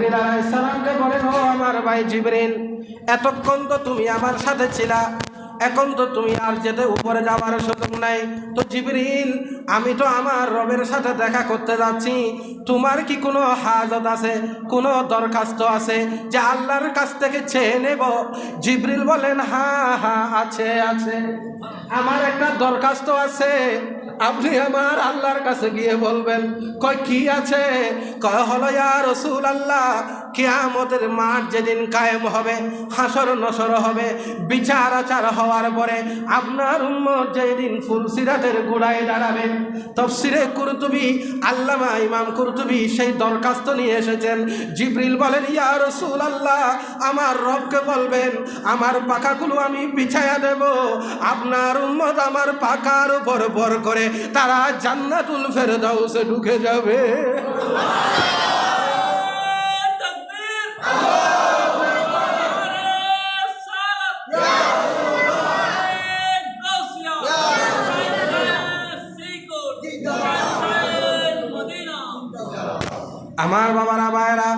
জিবরিল সালামকে বলেন ও আমার ভাই জিবরিল এতক্ষণ তো তুমি আমার সাথে ছিলা, এখন তো তুমি আর যেতে উপরে যাওয়ার সুযোগ নাই। তো জিবরিল আমি তো আমার রবের সাথে দেখা করতে যাচ্ছি। তোমার কি কোনো হাজত আছে, কোনো দরখাস্ত আছে যে আল্লাহর কাছ থেকে চেয়ে নেব? জিবরিল বলেন হা হা আছে আছে। আমার একটা দরখাস্ত আছে। আপনি আমার আল্লাহর কাছে গিয়ে বলবেন, কয়, কি আছে? কয়, হলো ইয়া রসুল আল্লাহ কিয়ামতের মাঠ যেদিন কায়েম হবে, হাসর নসর হবে, বিচার আচার হওয়ার পরে আপনার উম্মত যেদিন ফুলসিরাতের গোড়ায় দাঁড়াবে, তফসিরে কুরতুবি, আল্লামা ইমাম কুরতুবি সেই দরখাস্ত নিয়ে এসেছেন। জিবরিল বলেন, ইয়া রসুল আল্লাহ আমার রবকে বলবেন, আমার পাখাগুলো আমি বিছায়া দেব, আপনার উম্মত আমার পাকার উপর ভর করে তারা জান্নাতুল ফেরদাউসে ঢুকে যাবে। আমার বাবারা ভাইরা